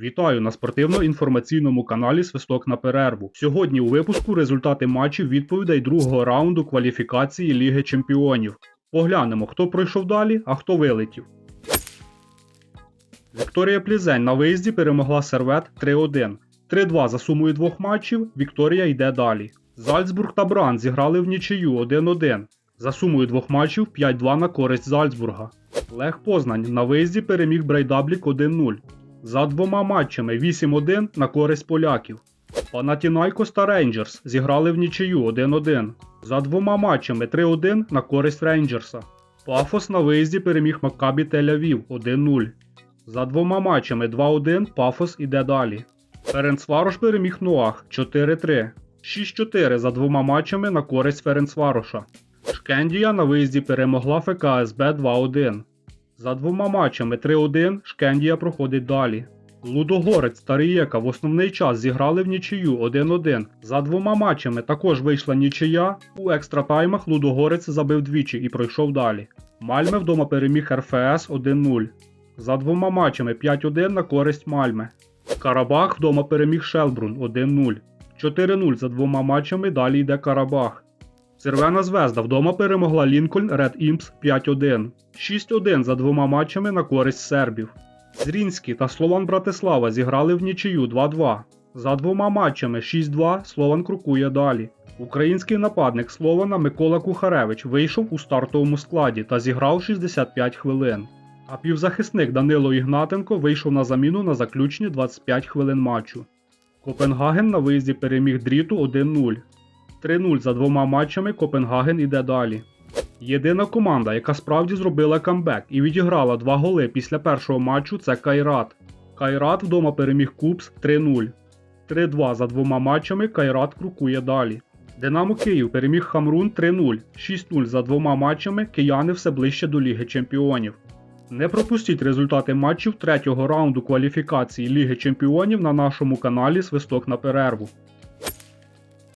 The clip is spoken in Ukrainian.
Вітаю на спортивно-інформаційному каналі Свисток на перерву. Сьогодні у випуску результати матчів відповідей другого раунду кваліфікації Ліги Чемпіонів. Поглянемо, хто пройшов далі, а хто вилетів. Вікторія Плізень на виїзді перемогла Сервет 3-1. 3-2 за сумою двох матчів. Вікторія йде далі. Зальцбург та Бран зіграли в нічию 1-1. За сумою двох матчів 5-2 на користь Зальцбурга. Лех Познань на виїзді переміг Брейдаблік 1-0. За двома матчами 8-1 на користь поляків. Панатінайкос та Рейнджерс зіграли в нічию 1-1. За двома матчами 3-1 на користь Рейнджерса. Пафос на виїзді переміг Маккабі Тель-Авів 1-0. За двома матчами 2-1 Пафос іде далі. Ференцварош переміг Нуах 4-3. 6-4 за двома матчами на користь Ференцвароша. Шкендія на виїзді перемогла ФКСБ 2-1. За двома матчами 3-1 Шкендія проходить далі. Лудогорець та Рієка в основний час зіграли в нічию 1-1. За двома матчами також вийшла нічия. У екстратаймах Лудогорець забив двічі і пройшов далі. Мальме вдома переміг РФС 1-0. За двома матчами 5-1 на користь Мальме. Карабах вдома переміг Шелбрун 1-0. 4-0 за двома матчами далі йде Карабах. Червона звезда вдома перемогла Лінкольн Ред Імпс 5-1. 6-1 за двома матчами на користь сербів. Зрінський та Слован Братислава зіграли в нічию 2-2. За двома матчами 6-2 Слован крокує далі. Український нападник Слована Микола Кухаревич вийшов у стартовому складі та зіграв 65 хвилин. А півзахисник Данило Ігнатенко вийшов на заміну на заключні 25 хвилин матчу. Копенгаген на виїзді переміг дріту 1-0. 3-0 за двома матчами Копенгаген іде далі. Єдина команда, яка справді зробила камбек і відіграла два голи після першого матчу, це Кайрат. Кайрат вдома переміг Купс 3-0. 3-2 за двома матчами Кайрат крокує далі. Динамо Київ переміг Хамрун 3-0. 6-0 за двома матчами кияни все ближче до Ліги Чемпіонів. Не пропустіть результати матчів третього раунду кваліфікації Ліги Чемпіонів на нашому каналі Свисток на перерву.